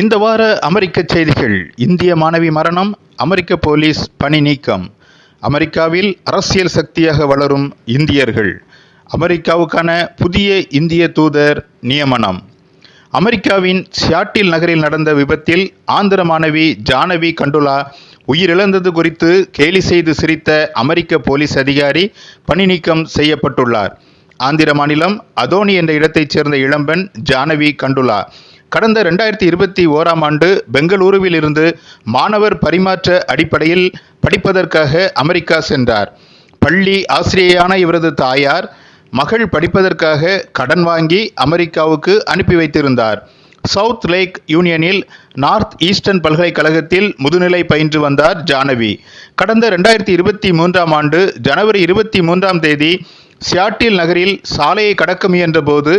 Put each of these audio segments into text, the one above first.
இந்த வார அமெரிக்க செய்திகள். இந்திய மாணவி மரணம் அமெரிக்க போலீஸ் பணி நீக்கம். அமெரிக்காவில் அரசியல் சக்தியாக வளரும் இந்தியர்கள். அமெரிக்காவுக்கான புதிய இந்திய தூதர் நியமனம். அமெரிக்காவின் சியாட்டில் நகரில் நடந்த விபத்தில் ஆந்திர மாணவி ஜானவி கண்டுலா உயிரிழந்தது குறித்து கேலி செய்து சிரித்த அமெரிக்க போலீஸ் அதிகாரி பணி நீக்கம் செய்யப்பட்டுள்ளார். ஆந்திர மாநிலம் அதோனி என்ற இடத்தைச் சேர்ந்த இளம்பெண் ஜானவி கண்டுலா கடந்த ரெண்டாயிரத்தி இருபத்தி ஓராம் ஆண்டு பெங்களூருவில் இருந்து மாணவர் பரிமாற்ற அடிப்படையில் படிப்பதற்காக அமெரிக்கா சென்றார். பள்ளி ஆசிரியையான இவரது தாயார் மகள் படிப்பதற்காக கடன் வாங்கி அமெரிக்காவுக்கு அனுப்பி வைத்திருந்தார். சவுத் லேக் யூனியனில் நார்த் ஈஸ்டர்ன் பல்கலைக்கழகத்தில் முதுநிலை பயின்று வந்தார் ஜானவி. கடந்த ரெண்டாயிரத்தி இருபத்தி மூன்றாம் ஆண்டு ஜனவரி இருபத்தி மூன்றாம் தேதி சியாட்டில் நகரில் சாலையை கடக்க முயன்றபோது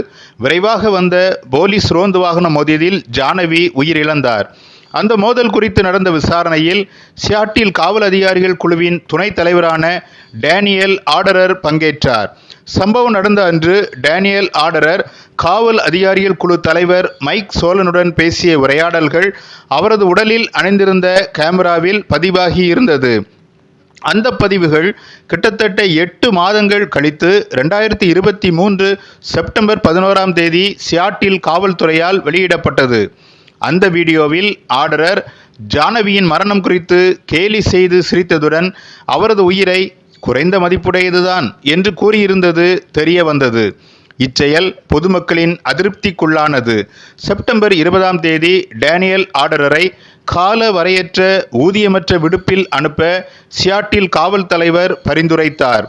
விரைவாக வந்த போலீஸ் ரோந்து வாகனம் மோதியதில் ஜானவி உயிரிழந்தார். அந்த மோதல் குறித்து நடந்த விசாரணையில் சியாட்டில் காவல் அதிகாரிகள் குழுவின் துணைத் தலைவரான டேனியல் ஆர்டரர் பங்கேற்றார். சம்பவம் நடந்த அன்று டேனியல் ஆர்டரர் காவல் அதிகாரிகள் குழு தலைவர் மைக் சோலனுடன் பேசிய உரையாடல்கள் அவரது உடலில் அணிந்திருந்த கேமராவில் பதிவாகி இருந்தது. அந்த பதிவுகள் கிட்டத்தட்ட எட்டு மாதங்கள் கழித்து ரெண்டாயிரத்தி இருபத்தி மூன்று செப்டம்பர் பதினோராம் தேதி சியாட்டில் காவல்துறையால் வெளியிடப்பட்டது. அந்த வீடியோவில் ஆர்டரர் ஜானவியின் மரணம் குறித்து கேலி செய்து சிரித்ததுடன் அவரது உயிரை குறைந்த மதிப்புடையதுதான் என்று கூறியிருந்தது தெரிய வந்தது. இச்செயல் பொதுமக்களின் அதிருப்திக்குள்ளானது. செப்டம்பர் இருபதாம் தேதி டேனியல் ஆர்டரரை கால வரையற்ற ஊதியமற்ற விடுப்பில் அனுப்ப சியாட்டில் காவல் தலைவர் பரிந்துரைத்தார்.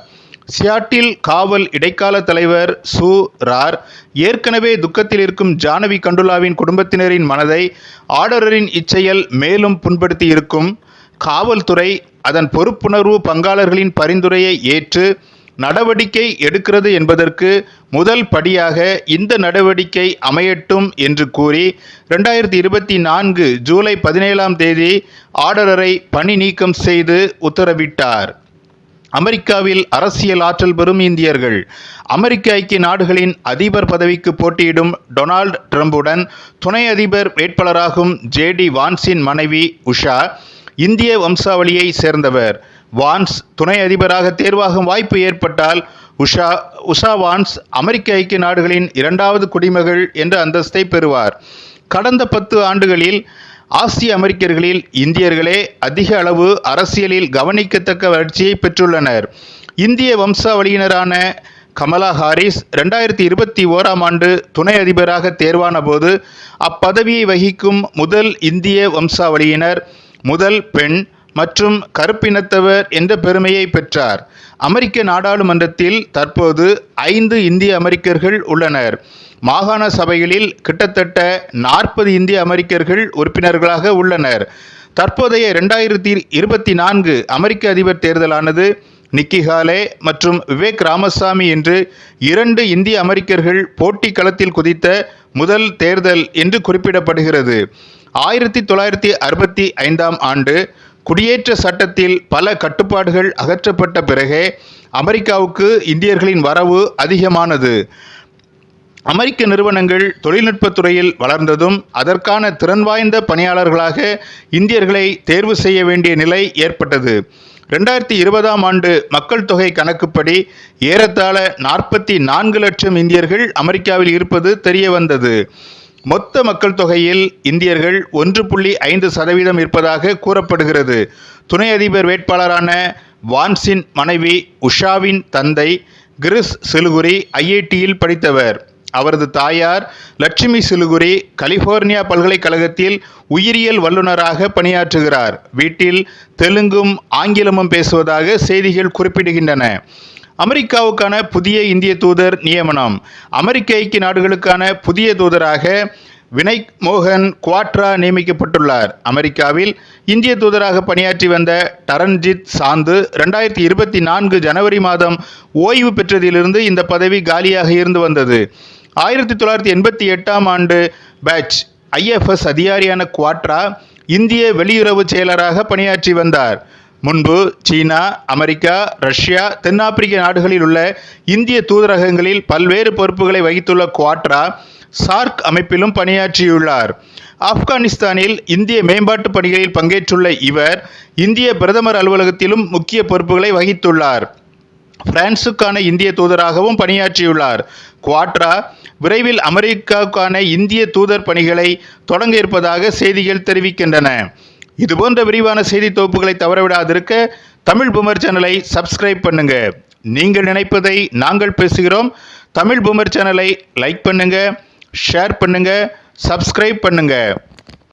சியாட்டில் காவல் இடைக்கால தலைவர் சு ரார் ஏற்கனவே துக்கத்தில் இருக்கும் ஜானவி கண்டுலாவின் குடும்பத்தினரின் மனதை ஆடரரின் இச்செயல் மேலும் புண்படுத்தி இருக்கும். காவல்துறை அதன் பொறுப்புணர்வு பங்காளர்களின் பரிந்துரையை ஏற்று நடவடிக்கை எடுக்கிறது என்பதற்கு முதல் படியாக இந்த நடவடிக்கை அமையட்டும் என்று கூறி ரெண்டாயிரத்தி இருபத்தி நான்கு ஜூலை பதினேழாம் தேதி ஆர்டரரை பணி நீக்கம் செய்து உத்தரவிட்டார். அமெரிக்காவில் அரசியல் ஆற்றல் பெறும் இந்தியர்கள். அமெரிக்க ஐக்கிய நாடுகளின் அதிபர் பதவிக்கு போட்டியிடும் டொனால்ட் ட்ரம்புடன் துணை அதிபர் வேட்பாளராகும் ஜேடி வான்சின் மனைவி உஷா இந்திய வம்சாவளியை சேர்ந்தவர். வான்ஸ் துணை அதிபராக தேர்வாகும் வாய்ப்பு ஏற்பட்டால் உஷா உஷா வான்ஸ் அமெரிக்க ஐக்கிய நாடுகளின் இரண்டாவது குடிமகள் என்ற அந்தஸ்தை பெறுவார். கடந்த பத்து ஆண்டுகளில் ஆசிய அமெரிக்கர்களில் இந்தியர்களே அதிக அளவு அரசியலில் கவனிக்கத்தக்க வளர்ச்சியை பெற்றுள்ளனர். இந்திய வம்சாவளியினரான கமலா ஹாரிஸ் ரெண்டாயிரத்தி இருபத்தி ஓராம் ஆண்டு துணை அதிபராக தேர்வான போது அப்பதவியை வகிக்கும் முதல் இந்திய வம்சாவளியினர் முதல் பெண் மற்றும் கருப்பினத்தவர் என்ற பெருமையை பெற்றார். அமெரிக்க நாடாளுமன்றத்தில் தற்போது ஐந்து இந்திய அமெரிக்கர்கள் உள்ளனர். மாகாண சபைகளில் கிட்டத்தட்ட நாற்பது இந்திய அமெரிக்கர்கள் உறுப்பினர்களாக உள்ளனர். தற்போதைய ரெண்டாயிரத்தி இருபத்தி நான்கு அமெரிக்க அதிபர் தேர்தலானது நிக்கி ஹாலே மற்றும் விவேக் ராமசாமி என்று இரண்டு இந்திய அமெரிக்கர்கள் போட்டி களத்தில் குதித்த முதல் தேர்தல் என்று குறிப்பிடப்படுகிறது. ஆயிரத்தி தொள்ளாயிரத்தி அறுபத்தி ஐந்தாம் ஆண்டு குடியேற்ற சட்டத்தில் பல கட்டுப்பாடுகள் அகற்றப்பட்ட பிறகே அமெரிக்காவுக்கு இந்தியர்களின் வரவு அதிகமானது. அமெரிக்க நிறுவனங்கள் தொழில்நுட்பத் துறையில் வளர்ந்ததும் அதற்கான திறன் வாய்ந்த பணியாளர்களாக இந்தியர்களை தேர்வு செய்ய வேண்டிய நிலை ஏற்பட்டது. ரெண்டாயிரத்தி இருபதாம் ஆண்டு மக்கள் தொகை கணக்குப்படி ஏறத்தாழ நாற்பத்தி நான்கு லட்சம் இந்தியர்கள் அமெரிக்காவில் இருப்பது தெரிய வந்தது மொத்த மக்கள் தொகையில் இந்தியர்கள் ஒன்று புள்ளி ஐந்து சதவீதம் இருப்பதாக கூறப்படுகிறது. துணை அதிபர் வேட்பாளரான வான்சின் மனைவி உஷாவின் தந்தை கிரிஸ் சிலுகுரி ஐஐடியில் படித்தவர். அவரது தாயார் லட்சுமி சிலுகுரி கலிபோர்னியா பல்கலைக்கழகத்தில் உயிரியல் வல்லுநராக பணியாற்றுகிறார். வீட்டில் தெலுங்கும் ஆங்கிலமும் பேசுவதாக செய்திகள் குறிப்பிடுகின்றன. அமெரிக்காவுக்கான புதிய இந்திய தூதர் நியமனம். அமெரிக்க ஐக்கிய நாடுகளுக்கான புதிய தூதராக வினய் மோகன் குவாட்ரா நியமிக்கப்பட்டுள்ளார். அமெரிக்காவில் இந்திய தூதராக பணியாற்றி வந்த டரன்ஜித் சாந்து ரெண்டாயிரத்தி இருபத்தி நான்கு ஜனவரி மாதம் ஓய்வு பெற்றதிலிருந்து இந்த பதவி காலியாக இருந்து வந்தது. ஆயிரத்தி தொள்ளாயிரத்தி எண்பத்தி எட்டாம் ஆண்டு பேட்ச் ஐஎஃப்எஸ் அதிகாரியான குவாட்ரா இந்திய வெளியுறவு செயலராக பணியாற்றி வந்தார். முன்பு சீனா அமெரிக்கா ரஷ்யா தென்னாப்பிரிக்க நாடுகளில் உள்ள இந்திய தூதரகங்களில் பல்வேறு பொறுப்புகளை வகித்துள்ள குவாட்ரா சார்க் அமைப்பிலும் பணியாற்றியுள்ளார். ஆப்கானிஸ்தானில் இந்திய மேம்பாட்டு பணிகளில் பங்கேற்றுள்ள இவர் இந்திய பிரதமர் அலுவலகத்திலும் முக்கிய பொறுப்புகளை வகித்துள்ளார். பிரான்சுக்கான இந்திய தூதராகவும் பணியாற்றியுள்ளார். குவாட்ரா விரைவில் அமெரிக்காவுக்கான இந்திய தூதர் பணிகளை தொடங்க இருப்பதாக செய்திகள் தெரிவிக்கின்றன. இதுபோன்ற விரிவான செய்தி தொகுப்புகளை தவறவிடாதிருக்க தமிழ் புமர் சேனலை சப்ஸ்கிரைப் பண்ணுங்க. நீங்கள் நினைப்பதை நாங்கள் பேசுகிறோம். தமிழ் புமர் சேனலை லைக் பண்ணுங்க ஷேர் பண்ணுங்க சப்ஸ்கிரைப் பண்ணுங்க.